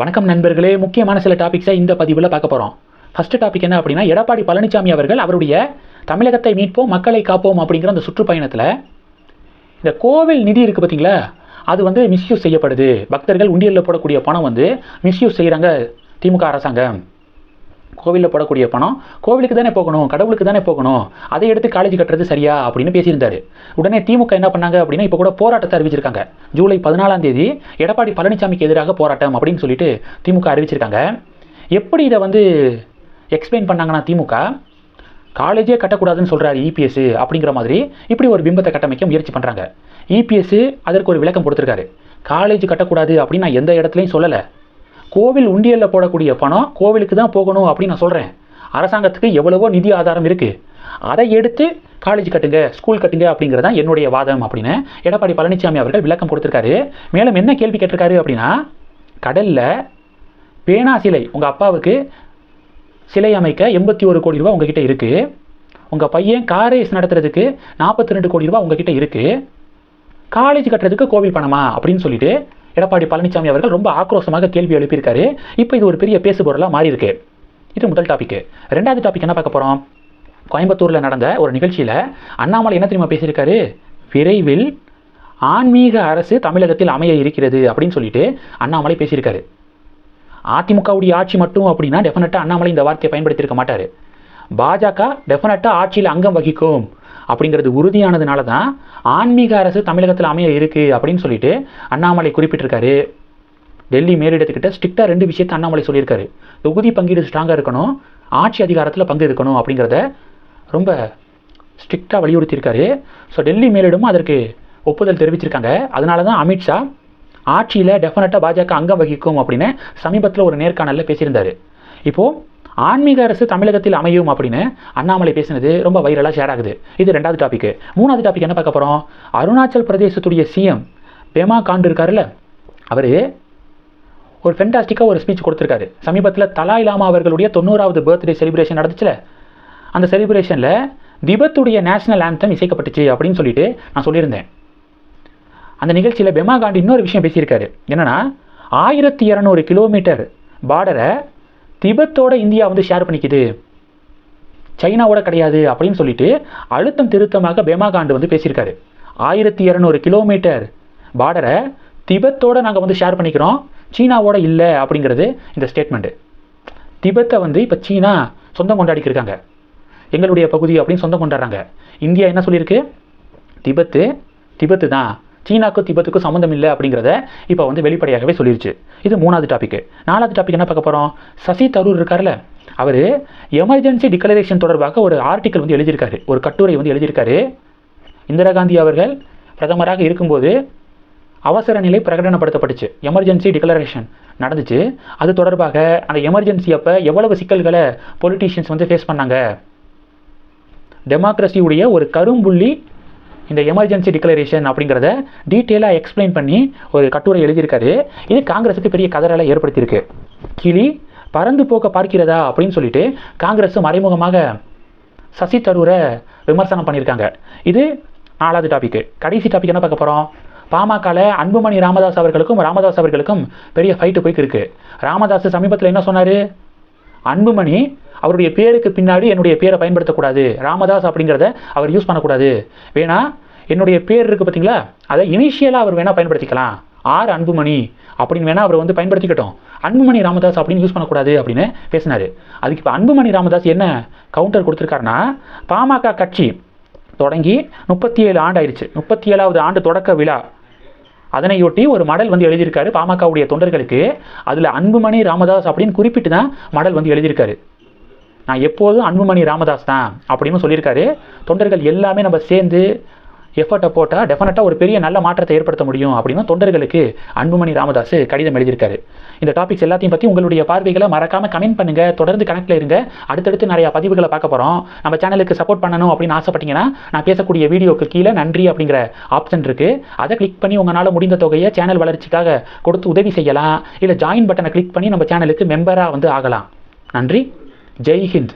வணக்கம் நண்பர்களே. முக்கியமான சில டாபிக்ஸை இந்த பதிவில் பார்க்க போகிறோம் ஃபஸ்ட்டு டாபிக் என்ன அப்படின்னா எடப்பாடி பழனிசாமி அவர்கள் அவருடைய தமிழகத்தை மீட்போம் மக்களை காப்போம் அப்படிங்கிற அந்த சுற்றுப்பயணத்தில் இந்த கோவில் நிதி இருக்குது பார்த்தீங்களா அது வந்து மிஸ்யூஸ் செய்யப்படுது. பக்தர்கள் உண்டியலில் போடக்கூடிய பணம் வந்து மிஸ்யூஸ் செய்கிறாங்க திமுக அரசாங்கம். கோவிலில் போடக்கூடிய பணம் கோவிலுக்கு தானே போகணும் கடவுளுக்கு தானே போகணும் அதை எடுத்து காலேஜ் கட்டுறது சரியா அப்படின்னு பேசியிருந்தார். உடனே திமுக என்ன பண்ணாங்க அப்படின்னா இப்போ கூட போராட்டத்தை அறிவிச்சிருக்காங்க. ஜூலை பதினாலாம் தேதி எடப்பாடி பழனிசாமிக்கு எதிராக போராட்டம் அப்படின்னு சொல்லிட்டு திமுக அறிவிச்சிருக்காங்க. எப்படி இதை வந்து எக்ஸ்பிளைன் பண்ணாங்கன்னா திமுக? காலேஜே கட்டக்கூடாதுன்னு சொல்கிறாரு இபிஎஸ் அப்படிங்கிற மாதிரி இப்படி ஒரு பிம்பத்தை கட்டமைக்க முயற்சி பண்ணுறாங்க இபிஎஸ் அதற்கு ஒரு விளக்கம் கொடுத்துருக்காரு. காலேஜ் கட்டக்கூடாது அப்படின்னு நான் எந்த இடத்துலையும் சொல்லலை. கோவில் உண்டியலில் போடக்கூடிய பணம் கோவிலுக்கு தான் போகணும் அப்படின்னு நான் சொல்கிறேன் அரசாங்கத்துக்கு எவ்வளவோ நிதி ஆதாரம் இருக்குது அதை எடுத்து காலேஜ் கட்டுங்க ஸ்கூல் கட்டுங்க அப்படிங்கிறது தான் என்னுடைய வாதம் அப்படின்னு எடப்பாடி பழனிசாமி அவர்கள் விளக்கம் கொடுத்துருக்காரு. மேலும் என்ன கேள்வி கேட்டிருக்காரு அப்படின்னா கடலில் பேனா சிலை உங்கள் அப்பாவுக்கு சிலை அமைக்க எண்பத்தி ஒரு கோடி ரூபா உங்ககிட்ட இருக்குது உங்கள் பையன் காரேஸ் நடத்துறதுக்கு நாற்பத்தி ரெண்டு கோடி ரூபா உங்ககிட்ட இருக்குது காலேஜ் கட்டுறதுக்கு கோவில் பணமா அப்படின்னு சொல்லிட்டு எடப்பாடி பழனிசாமி அவர்கள் ரொம்ப ஆக்ரோஷமாக கேள்வி எழுப்பியிருக்காரு. இப்போ இது ஒரு பெரிய பேசுபொருளாக மாறி இருக்கு இது முதல் டாபிக் ரெண்டாவது டாபிக் என்ன பார்க்க போகிறோம் கோயம்புத்தூரில் நடந்த ஒரு நிகழ்ச்சியில் அண்ணாமலை என்ன தெரியுமா பேசியிருக்காரு? விரைவில் ஆன்மீக அரசு தமிழகத்தில் அமைய இருக்கிறது அப்படின்னு சொல்லிட்டு அண்ணாமலை பேசியிருக்காரு. அதிமுகவுடைய ஆட்சி மட்டும் அப்படின்னா டெஃபினட்டாக அண்ணாமலை இந்த வார்த்தையை பயன்படுத்தியிருக்க மாட்டார். பாஜக டெஃபினட்டாக ஆட்சியில் அங்கம் வகிக்கும். அப்படிங்கிறது உறுதியானதுனால தான் ஆன்மீக அரசு தமிழகத்தில் அமைய இருக்குது அப்படின்னு சொல்லிட்டு அண்ணாமலை குறிப்பிட்டிருக்காரு. டெல்லி மேலிடத்துக்கிட்ட ஸ்ட்ரிக்டாக ரெண்டு விஷயத்தை அண்ணாமலை சொல்லியிருக்காரு. தொகுதி பங்கீடு ஸ்ட்ராங்காக இருக்கணும் ஆட்சி அதிகாரத்தில் பங்கு இருக்கணும் அப்படிங்கிறத ரொம்ப ஸ்ட்ரிக்டாக வலியுறுத்தியிருக்காரு. ஸோ டெல்லி மேலிடமும் அதற்கு ஒப்புதல் தெரிவிச்சிருக்காங்க. அதனால தான் அமித்ஷா ஆட்சியில் டெஃபினட்டாக பாஜக அங்கம் வகிக்கும் அப்படின்னு சமீபத்தில் ஒரு நேர்காணலில் பேசியிருந்தார். இப்போது ஆன்மீக அரசு தமிழகத்தில் அமையும் அப்படின்னு அண்ணாமலை பேசினது ரொம்ப வைரலாக ஷேர் ஆகுது. இது ரெண்டாவது டாபிக் மூணாவது டாபிக் என்ன பார்க்க போகிறோம் அருணாச்சல் பிரதேசத்துடைய சிஎம் பேமா காண்டு இருக்காருல்ல அவர் ஒரு ஃபென்டாஸ்டிக்காக ஒரு ஸ்பீச் கொடுத்துருக்காரு. சமீபத்தில் தலாய் லாமா அவர்களுடைய தொண்ணூறாவது பர்த்டே செலிப்ரேஷன் நடந்துச்சுல அந்த செலிப்ரேஷனில் திபத்துடைய நேஷனல் ஆந்தம் இசைக்கப்பட்டுச்சு அப்படின்னு சொல்லிட்டு நான் சொல்லியிருந்தேன். அந்த நிகழ்ச்சியில் பெமா காண்டி இன்னொரு விஷயம் பேசியிருக்காரு. என்னென்னா ஆயிரத்தி இரநூறு கிலோமீட்டர் பார்டரை திபெத்தோட இந்தியா வந்து ஷேர் பண்ணிக்குது. சைனாவோட கிடையாது அப்படின்னு சொல்லிட்டு அழுத்தம் திருத்தமாக பேமா காண்டு வந்து பேசியிருக்காரு. ஆயிரத்தி இரநூறு கிலோமீட்டர் பார்டரை திபெத்தோட நாங்கள் வந்து ஷேர் பண்ணிக்கிறோம். சீனாவோட இல்லை அப்படிங்கிறது இந்த ஸ்டேட்மெண்ட்டு திபெத்தை வந்து இப்போ சீனா சொந்தம் கொண்டாடிக்கிருக்காங்க எங்களுடைய பகுதி அப்படின்னு சொந்தம் கொண்டாடுறாங்க. இந்தியா என்ன சொல்லியிருக்கு? திபெத்து திபெத்து தான் சீனாக்கும் திபத்துக்கும் சம்மந்தம் இல்லை அப்படிங்கிறத இப்போ வந்து வெளிப்படையாகவே சொல்லிருச்சு. இது மூணாவது டாபிக் நாலாவது டாபிக் என்ன பார்க்க போகிறோம் சசி தரூர் இருக்கார்ல அவர் எமர்ஜென்சி டிக்ளரேஷன் தொடர்பாக ஒரு ஆர்டிக்கல் வந்து எழுதியிருக்காரு. ஒரு கட்டுரை வந்து எழுதியிருக்காரு. இந்திரா காந்தி அவர்கள் பிரதமராக இருக்கும்போது அவசர நிலை பிரகடனப்படுத்தப்பட்டுச்சு. எமர்ஜென்சி டிக்ளரேஷன் நடந்துச்சு. அது தொடர்பாக அந்த எமர்ஜென்சி அப்போ எவ்வளவு சிக்கல்களை பொலிட்டீஷியன்ஸ் வந்து ஃபேஸ் பண்ணாங்க? டெமோக்ரஸியுடைய ஒரு கரும்புள்ளி இந்த எமர்ஜென்சி டிக்ளரேஷன் அப்படிங்கிறத டீட்டெயிலாக எக்ஸ்பிளைன் பண்ணி ஒரு கட்டுரை எழுதியிருக்காரு. இது காங்கிரஸுக்கு பெரிய கதறலை ஏற்படுத்தியிருக்கு. கிளி பறந்து போக்க பார்க்கிறதா அப்படின்னு சொல்லிட்டு காங்கிரஸ் மறைமுகமாக சசி தரூரை விமர்சனம் பண்ணியிருக்காங்க. இது நாலாவது டாபிக் கடைசி டாபிக் என்ன பார்க்க போகிறோம் பாமகவில் அன்புமணி ராமதாஸ் அவர்களுக்கும் ராமதாஸ் அவர்களுக்கும் பெரிய ஃபைட்டு போய்க்கு இருக்குது ராமதாஸ் சமீபத்தில் என்ன சொன்னார்? அன்புமணி அவருடைய பேருக்கு பின்னாடி என்னுடைய பேரை பயன்படுத்தக்கூடாது. ராமதாஸ் அப்படிங்கிறத அவர் யூஸ் பண்ணக்கூடாது. வேணா என்னுடைய பேர் இருக்குது பார்த்தீங்களா அதை இனிஷியலாக அவர் வேணால் பயன்படுத்திக்கலாம். ஆர் அன்புமணி அப்படின்னு வேணால் அவர் வந்து பயன்படுத்திக்கட்டும். அன்புமணி ராமதாஸ் அப்படின்னு யூஸ் பண்ணக்கூடாது அப்படின்னு பேசினார். அதுக்கு இப்போ அன்புமணி ராமதாஸ் என்ன கவுண்டர் கொடுத்துருக்காருன்னா பாமக கட்சி தொடங்கி முப்பத்தி ஏழு ஆண்டு ஆயிடுச்சு. முப்பத்தி ஏழாவது ஆண்டு தொடக்க விழா. அதனையொட்டி ஒரு மடல் வந்து எழுதியிருக்காரு பாமகவுடைய தொண்டர்களுக்கு. அதில் அன்புமணி ராமதாஸ் அப்படின்னு குறிப்பிட்டு தான் மடல் வந்து எழுதியிருக்காரு. நான் எப்போதும் அன்புமணி ராமதாஸ் தான் அப்படின்னு சொல்லியிருக்காரு. தொண்டர்கள் எல்லாமே நம்ம சேர்ந்து எஃபர்ட்டை போட்டால் டெஃபினட்டாக ஒரு பெரிய நல்ல மாற்றத்தை ஏற்படுத்த முடியும் அப்படின்னு தொண்டர்களுக்கு அன்புமணி ராமதாஸ் கடிதம் எழுதியிருக்காரு. இந்த டாபிக்ஸ் எல்லாத்தையும் பற்றி உங்களுடைய பார்வைகளை மறக்காமல் கமெண்ட் பண்ணுங்கள் தொடர்ந்து கணக்கில் இருங்க. அடுத்தடுத்து நிறையா பதிவுகளை பார்க்க போகிறோம் நம்ம சேனலுக்கு சப்போர்ட் பண்ணணும் அப்படின்னு ஆசைப்பட்டீங்கன்னா நான் பேசக்கூடிய வீடியோக்கு கீழே நன்றி அப்படிங்கிற ஆப்ஷன் இருக்குது அதை கிளிக் பண்ணி உங்களால் முடிந்த தொகையை சேனல் வளர்ச்சிக்காக கொடுத்து உதவி செய்யலாம். இல்லை ஜாயின் பட்டனை கிளிக் பண்ணி நம்ம சேனலுக்கு மெம்பராக வந்து ஆகலாம். நன்றி. ஜெய் ஹிந்த்.